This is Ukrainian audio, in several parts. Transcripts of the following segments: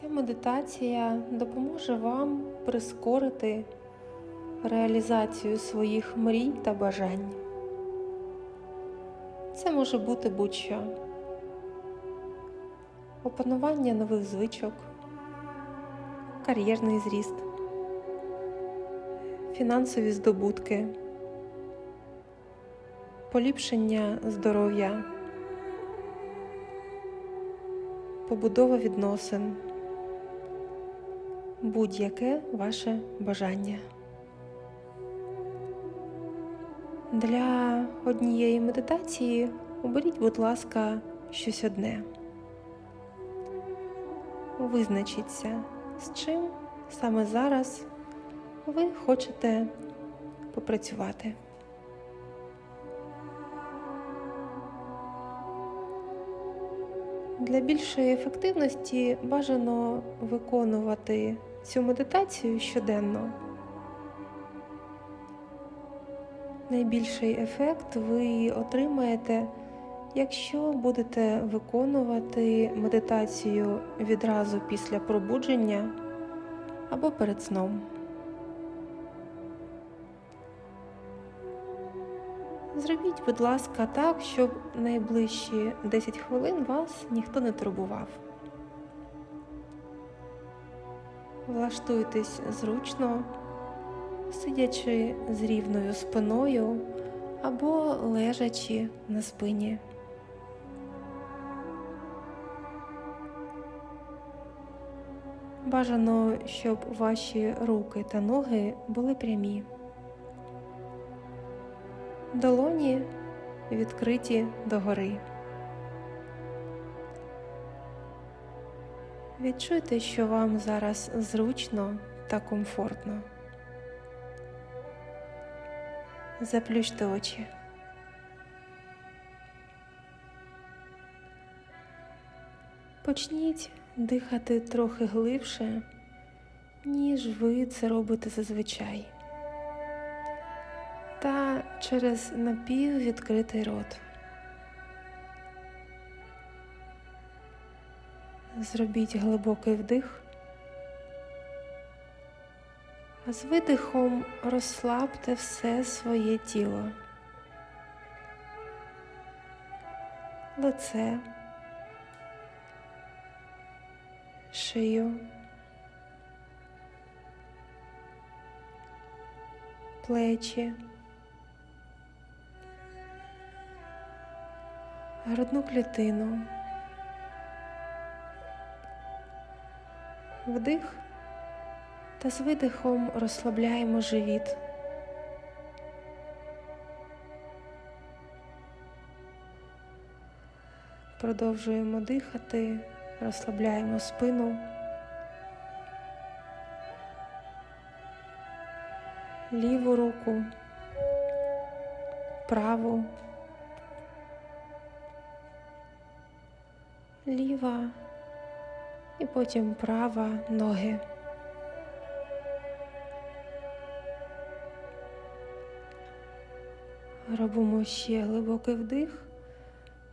Ця медитація допоможе вам прискорити реалізацію своїх мрій та бажань. Це може бути будь-що опанування нових звичок, кар'єрний зріст, фінансові здобутки, поліпшення здоров'я, побудова відносин, будь-яке ваше бажання. Для однієї медитації оберіть, будь ласка, щось одне. Визначіться, з чим саме зараз ви хочете попрацювати. Для більшої ефективності бажано виконувати цю медитацію щоденно. Найбільший ефект ви отримаєте, якщо будете виконувати медитацію відразу після пробудження або перед сном. Зробіть, будь ласка, так, щоб найближчі 10 хвилин вас ніхто не турбував. Влаштуйтесь зручно, сидячи з рівною спиною або лежачи на спині. Бажано, щоб ваші руки та ноги були прямі. Долоні відкриті догори. Відчуйте, що вам зараз зручно та комфортно. Заплющте очі. Почніть дихати трохи глибше, ніж ви це робите зазвичай. Та через напіввідкритий рот. Зробіть глибокий вдих, а з видихом розслабте все своє тіло, лице, шию, плечі, грудну клітину. Вдих та з видихом розслабляємо живіт. Продовжуємо дихати, розслабляємо спину. Ліву руку, праву, ліва і потім права ноги. Робимо ще глибокий вдих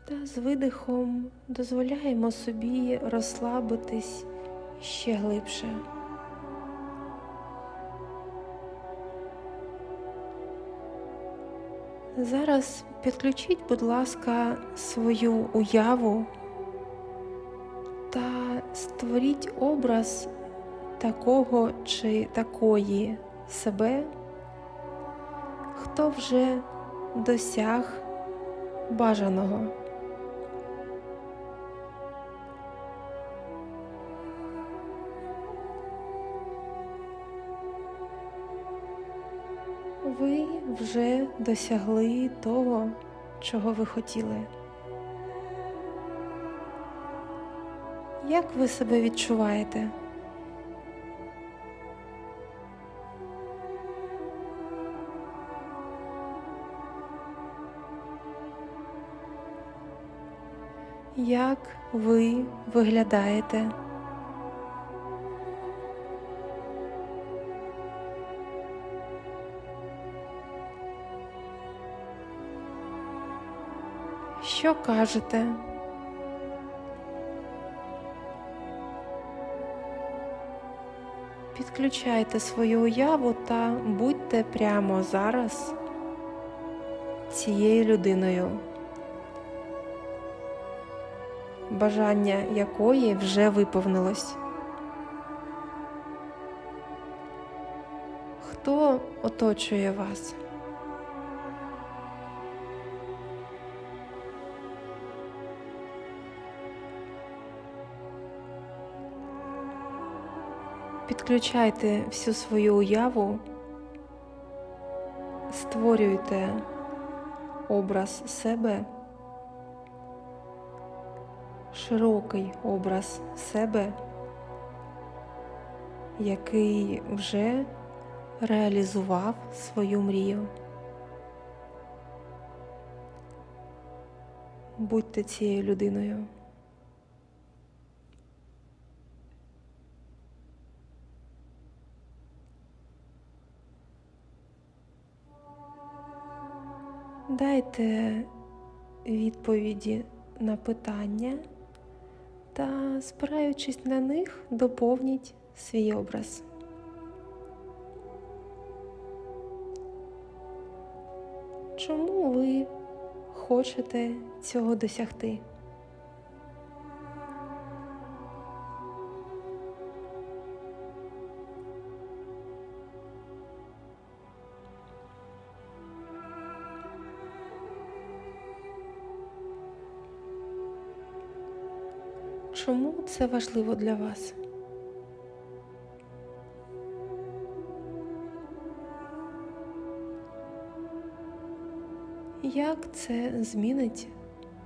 та з видихом дозволяємо собі розслабитись ще глибше. Зараз підключіть, будь ласка, свою уяву та створіть образ такого чи такої себе, хто вже досяг бажаного. Ви вже досягли того, чого ви хотіли. Як ви себе відчуваєте? Як ви виглядаєте? Що кажете? Підключайте свою уяву та будьте прямо зараз цією людиною, бажання якої вже виповнилось. Хто оточує вас? Підключайте всю свою уяву, створюйте образ себе, широкий образ себе, який вже реалізував свою мрію. Будьте цією людиною. Дайте відповіді на питання та, спираючись на них, доповніть свій образ. Чому ви хочете цього досягти? Чому це важливо для вас? Як це змінить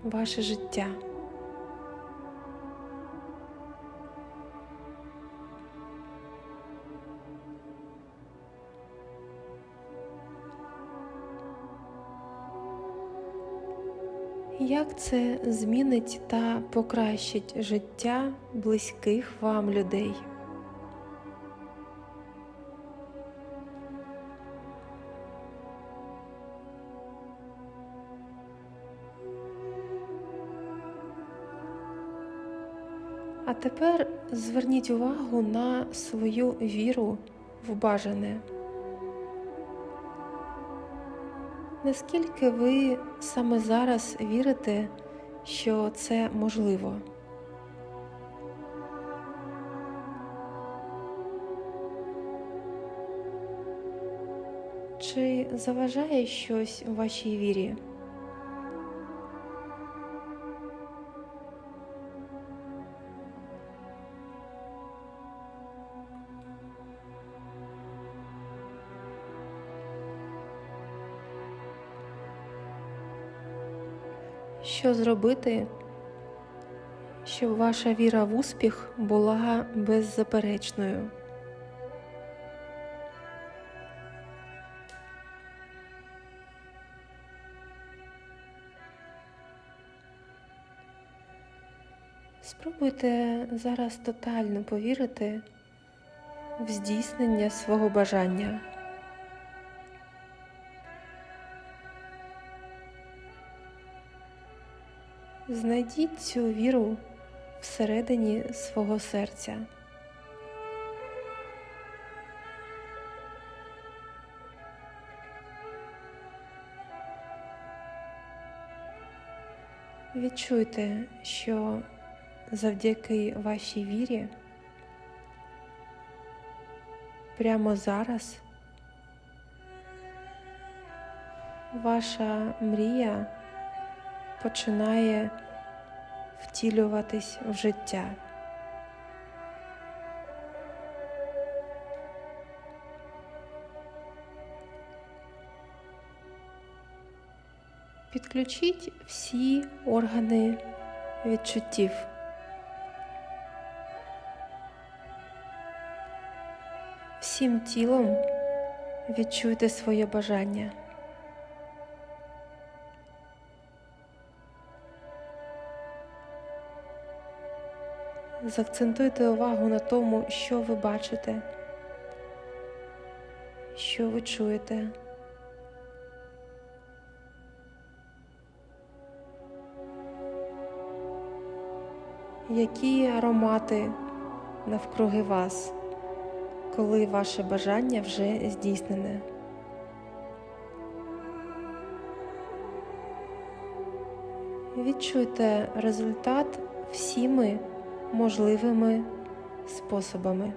ваше життя? Як це змінить та покращить життя близьких вам людей? А тепер зверніть увагу на свою віру в бажане. Наскільки ви саме зараз вірите, що це можливо? Чи заважає щось у вашій вірі? Що зробити, щоб ваша віра в успіх була беззаперечною? Спробуйте зараз тотально повірити в здійснення свого бажання. Знайдіть цю віру всередині свого серця. Відчуйте, що завдяки вашій вірі прямо зараз ваша мрія починає втілюватись в життя. Підключіть всі органи відчуттів. Всім тілом відчуйте своє бажання. Заакцентуйте увагу на тому, що ви бачите, що ви чуєте. Які аромати навкруги вас коли ваше бажання вже здійснене. Відчуйте результат всіми можливими способами.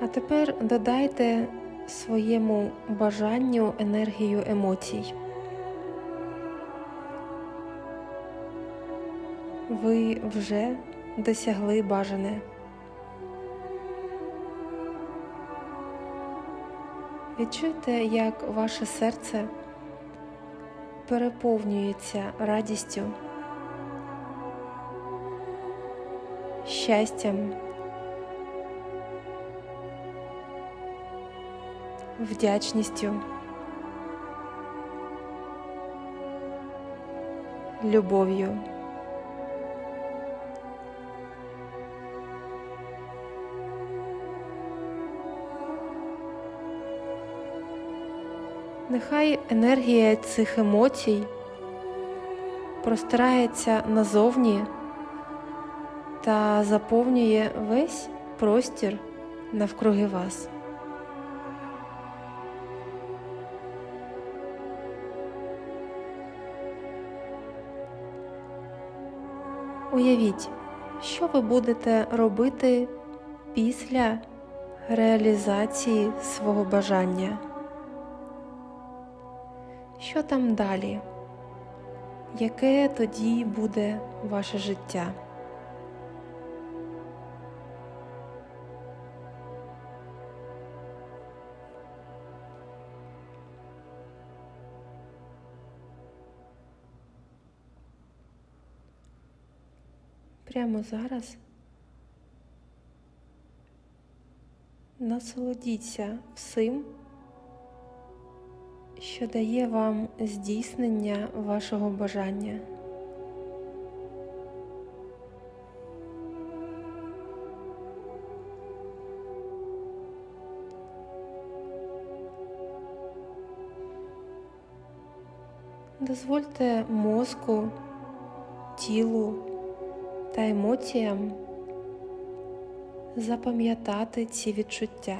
А тепер додайте своєму бажанню енергію емоцій. Ви вже досягли бажане. Відчуйте, як ваше серце переповнюється радістю, щастям, вдячністю, любов'ю. Нехай енергія цих емоцій простирається назовні та заповнює весь простір навкруги вас. Уявіть, що ви будете робити після реалізації свого бажання. Що там далі? Яке тоді буде ваше життя? Прямо зараз насолодіться всім що дає вам здійснення вашого бажання. Дозвольте мозку, тілу та емоціям запам'ятати ці відчуття.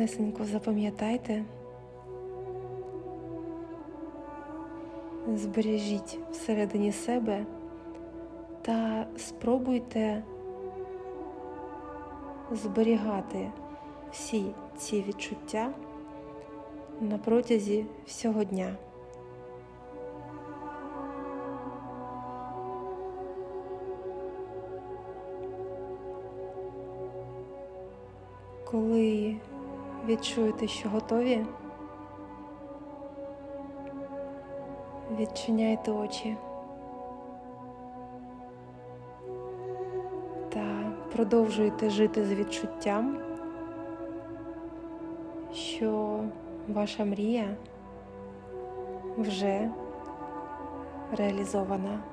Гарнесенько запам'ятайте, збережіть всередині себе та спробуйте зберігати всі ці відчуття на протязі всього дня. Коли відчуєте, що готові, відчиняйте очі та продовжуйте жити з відчуттям, що ваша мрія вже реалізована.